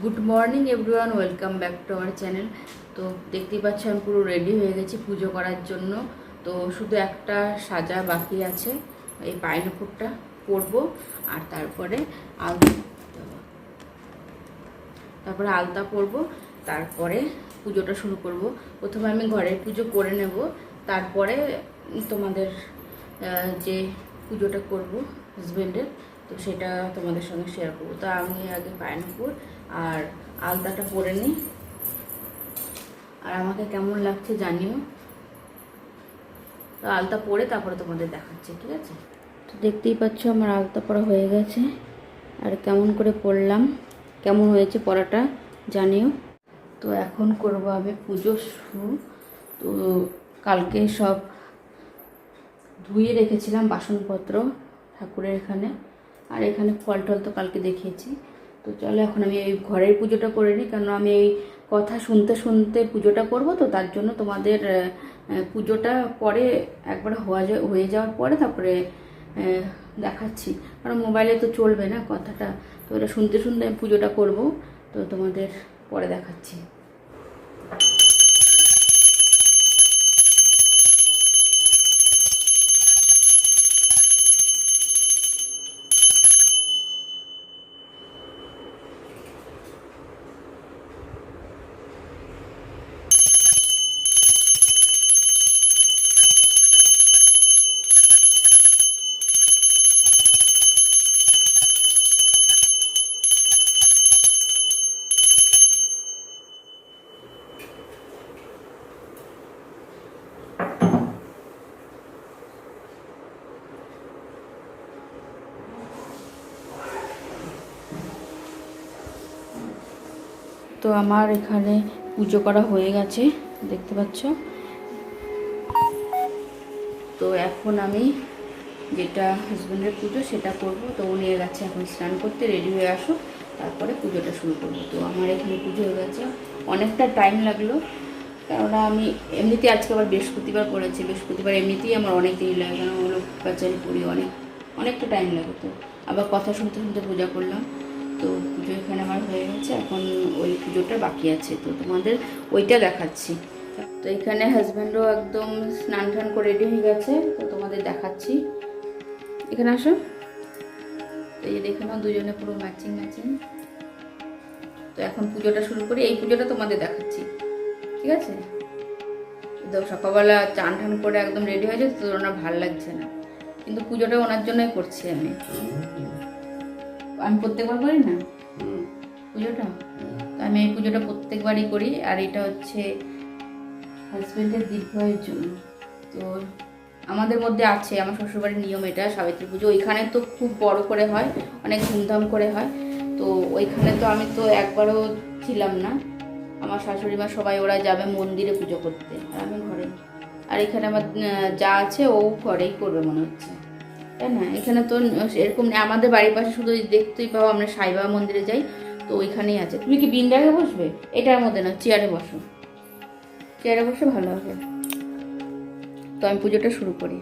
Good morning everyone welcome back to our channel তো দেখতেই পাচ্ছ, আমি পুরো রেডি হয়ে গেছি পুজো করার জন্য। তো শুধু একটা সাজা বাকি আছে, এই পাইনপুরটা পরবো, আর তারপরে আল তারপরে আলতা পরবো, তারপরে পুজোটা শুরু করব। প্রথমে আমি ঘরের পুজো করে নেব, তারপরে তোমাদের যে পুজোটা করব হাজব্যান্ডের তো সেটা তোমাদের সঙ্গে শেয়ার করব। তো আমি আগে পায়নাপুর আর আলতাটা পরে নিই আর আমাকে কেমন লাগছে জানিও। তো আলতা পরে তারপরে তোমাদের দেখাচ্ছি, ঠিক আছে? তো দেখতেই পাচ্ছ আমার আলতা পরা হয়ে গেছে। আর কেমন করে পরলাম, কেমন হয়েছে পড়াটা জানিও। তো এখন করব আমি পুজো শুরু। তো কালকে সব ধুয়ে রেখেছিলাম বাসনপত্র ঠাকুরের এখানে। আর এখানে ফল টল তো কালকে দেখিয়েছি। তো চলো এখন আমি এই ঘরের পুজোটা করে নিই কারণ আমি এই কথা শুনতে শুনতে পুজোটা করব, তো তার জন্য তোমাদের পুজোটা পরে একবার হওয়া হয়ে যাওয়ার পরে তারপরে দেখাচ্ছি। কারণ মোবাইলে তো চলবে না কথাটা, তো এটা শুনতে শুনতে আমি পুজোটা করব, তো তোমাদের পরে দেখাচ্ছি। তো আমার এখানে পুজো করা হয়ে গেছে, দেখতে পাচ্ছ? তো এখন আমি যেটা হাজব্যান্ডের পুজো সেটা করব। তো নিয়ে গেছে এখন স্নান করতে রেডি হয়ে আসো তারপরে পুজোটা শুরু করব। তো আমার এখানে পুজো হয়ে গেছে। অনেকটা টাইম লাগল, কেননা আমি এমনিতে আজকে আবার বৃহস্পতিবার পড়েছি। বৃহস্পতিবার এমনিতেই আমার অনেক দেরি লাগে কারণ ওগুলো কাচারি করি অনেক, অনেকটা টাইম লাগে তো। আবার কথা শুনতে শুনতে পূজা করলাম। তো পুজো এখানে আমার হয়ে গেছে, এখন ওই পুজোটা বাকি আছে, তো তোমাদের ওইটা দেখাচ্ছি। তো এখানে হাজব্যান্ডও একদম স্নান টান করে রেডি হয়ে গেছে, তো তোমাদের দেখাচ্ছি। এখানে আসো। এই যে দেখে নাও, দুজনে পুরো ম্যাচিং ম্যাচিং তো এখন পুজোটা শুরু করি, এই পুজোটা তোমাদের দেখাচ্ছি। ঠিক আছে? তো সকালবেলা চান টান করে একদম রেডি হয়ে যাচ্ছে তো ওনার ভালো লাগছে না। কিন্তু পুজোটা ওনার জন্যই করছি আমি। আমি প্রত্যেকবার করি না? পুজোটা? তো আমি এই পুজোটা প্রত্যেকবারই করি আর এটা হচ্ছে হাজব্যান্ডের দীর্ঘায়ুর জন্য। তো আমাদের মধ্যে আছে আমার শ্বশুরবাড়ির নিয়ম এটা সাবিত্রী পুজো। ওইখানে তো খুব বড় করে হয় অনেক ধুমধাম করে হয়। তো ওইখানে তো আমি তো একবারও ছিলাম না। আমার শাশুড়ি মা সবাই ওরা যাবে মন্দিরে পুজো করতে আর আমি ঘরে। আর এখানে আমার যা আছে ও ঘরেই করবে মনে হচ্ছে। তাই না, এখানে তো এরকম। আমাদের বাড়ির পাশে শুধু দেখতেই পাবো আমরা সাইবাবা মন্দিরে যাই, তো ওইখানেই আছে। তুমি কি বিন্দাকে বসবে? এটার মধ্যে না, চেয়ারে বসো। চেয়ারে বসে ভালো হবে। তো আমি পুজোটা শুরু করি।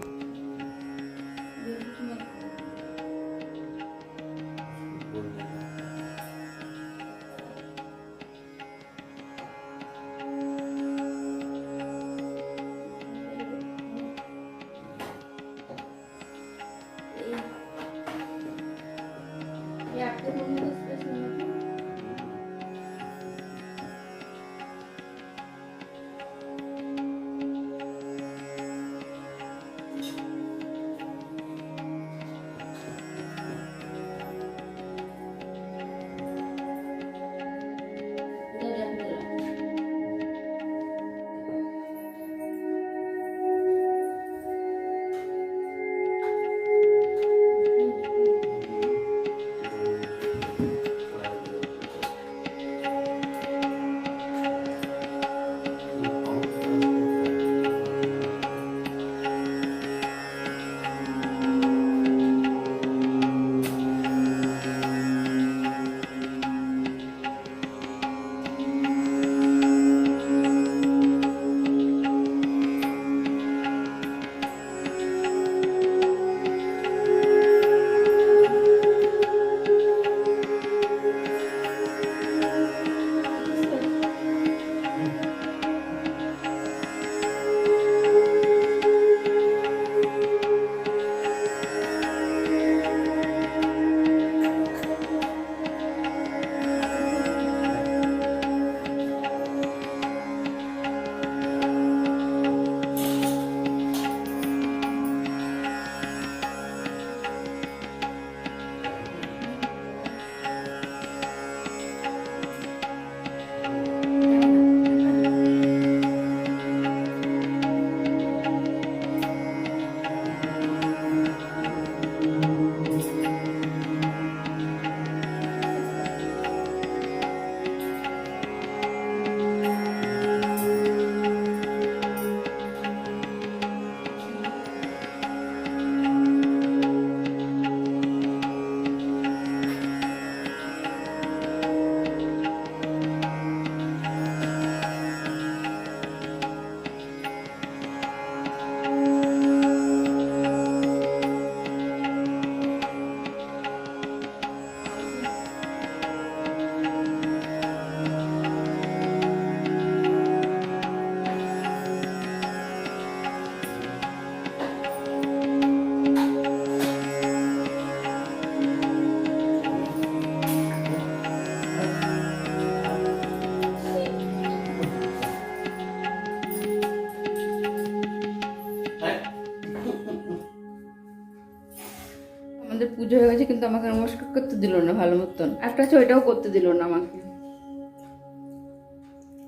পুজো হয়ে গেছে কিন্তু আমাকে নমস্কার করতে দিল না ভালো মতন। একটা আছে ওইটাও করতে দিল না আমাকে।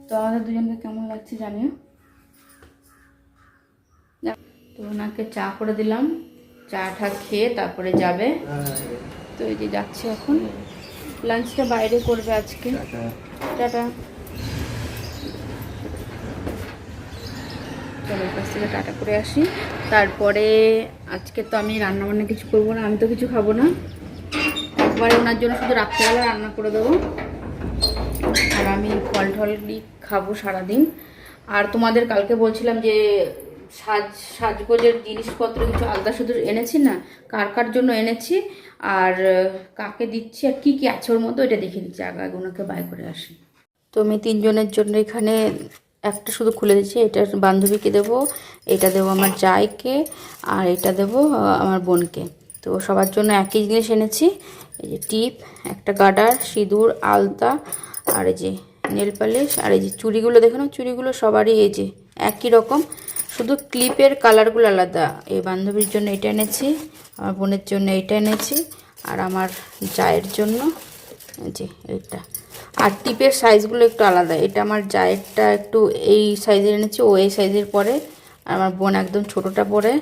তো আমাদের দুজনকে কেমন লাগছে জানিও? তো ওনাকে চা করে দিলাম। চা চাটা খেয়ে তারপরে যাবে। তো এই যে যাচ্ছে এখন। লাঞ্চটা বাইরে করবে আজকে। টাটা। চলো কাছ থেকে টাটা করে আসি। তারপরে আজকে তো আমি রান্না বান্না কিছু করব না, আমি তো কিছু খাব না। একবারে ওনার জন্য শুধু রাত্রেবেলা রান্না করে দেবো। আর আমি ফল টল খাব সারাদিন। আর তোমাদের কালকে বলছিলাম যে সাজ, সাজগোজের জিনিসপত্র কিছু আলাদা শুধু এনেছি না? কার কার জন্য এনেছি? আর কাকে দিচ্ছি? আর কী কী আছে ওর মতো ওইটা দেখে দিচ্ছি আগে ওনাকে বাই করে আসি। তো আমি তিনজনের জন্য এখানে একটা শুধু খুলে দিচ্ছি, এটার বান্ধবীকে দেবো, এটা দেবো আমার জায়কে আর এটা দেবো আমার বোনকে। তো সবার জন্য একই জিনিস এনেছি, এই যে টিপ, একটা গার্ডার সিঁদুর, আলতা, আর এই যে নেল পালিশ, আর এই যে চুড়িগুলো, দেখো না, চুড়িগুলো সবারই এই যে একই রকম। শুধু ক্লিপের কালারগুলো আলাদা। এই বান্ধবীর জন্য এটা এনেছি, আমার বোনের জন্য এটা এনেছি, আর আমার জায়ের জন্য যে এইটা আর টিপের সাইজগুলো একটু আলাদা। এটা আমার জায়েরটা একটু এই সাইজের এনেছি, ও এই সাইজের পরে। আর আমার বোন একদম ছোটোটা পরে।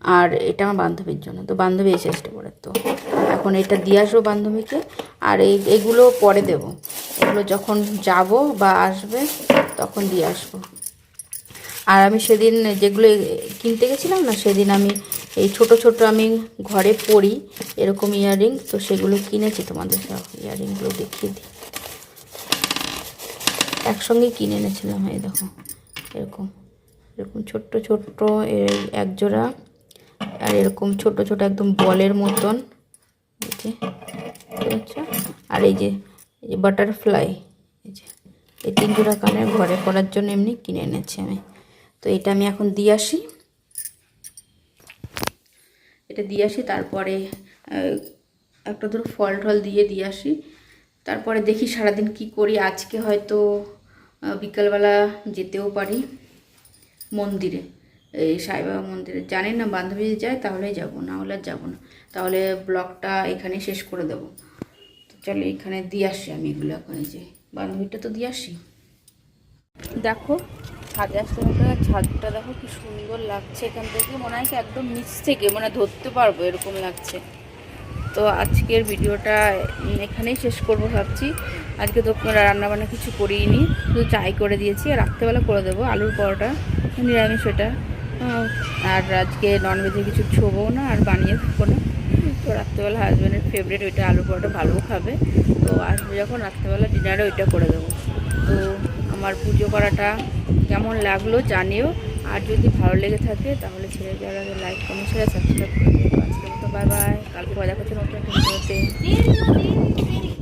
আর এটা আমার বান্ধবীর জন্য। তো বান্ধবী এই সাইজটা পরে। তো এখন এটা দিয়ে আসব বান্ধবীকে। আর এই, এগুলো পরে দেব। এগুলো যখন যাব বা আসবে, তখন দিয়ে আসব। আর আমি সেদিন যেগুলো কিনতে গেছিলাম না, সেদিন আমি এই ছোট ছোট আমি ঘরে পরি এরকম ইয়াররিং, তো সেগুলো কিনেছি তোমাদের ইয়াররিংগুলো দেখিয়ে দিই। একসঙ্গে কিনে এনেছিলাম, এই দেখো, এরকম এরকম ছোট্ট ছোট্ট এক জোড়া আর এরকম ছোট ছোট একদম বলের মতন আর এই যে এই যে বাটারফ্লাই এই যে, এই তিন জোড়া কানের ঘরে পরার জন্য এমনি কিনে এনেছি আমি। তো এটা আমি এখন দিয়ে আসি। এটা দিয়ে আসি, তারপরে একটা ধরো ফল টল দিয়ে দিয়ে আসি। তারপরে দেখি সারাদিন কি করি, আজকে হয়তো বিকালবেলা যেতেও পারি মন্দিরে। এই সাইবাবা মন্দিরে। জানি না বান্ধবী যায় তাহলে যাব, না হলে আর যাব না। তাহলে ব্লগটা এখানে শেষ করে দেবো। তো চলো এখানে দিয়ে আসি আমি এগুলো এখন, এই যে বান্ধবীটা তো দিয়ে আসি। দেখো ছাদে আসতে দেখো ছাদটা দেখো কি সুন্দর লাগছে এখান থেকে। মনে হয় একদম নিচ থেকে মানে ধরতে পারব এরকম লাগছে। তো আজকের ভিডিওটা এখানেই শেষ করব ভাবছি। আজকে তো রান্না বান্না কিছু করিনি, শুধু চাই করে দিয়েছি। আর রাত্রেবেলা করে দেবো আলুর পরোটা, নিরামিষ ওটা আর আজকে ননভেজে কিছু ছোবো না, আর বানিয়ে দেবো না। তো রাত্রেবেলা হাজব্যান্ডের ফেভারিট ওইটা আলু পরোটা ভালো খাবে। তো আসবে যখন রাত্রেবেলা ডিনারে ওইটা করে দেবো। তো আমার পুজো করাটা কেমন লাগল জানিও। আর যদি ভালো লেগে থাকে তাহলে ছেড়ে যাওয়ার আগে লাইক কমেন্ট শেয়ার সাবস্ক্রাইব করে দেবো মতো বাই বাই কালকে বাজার করছে নতুন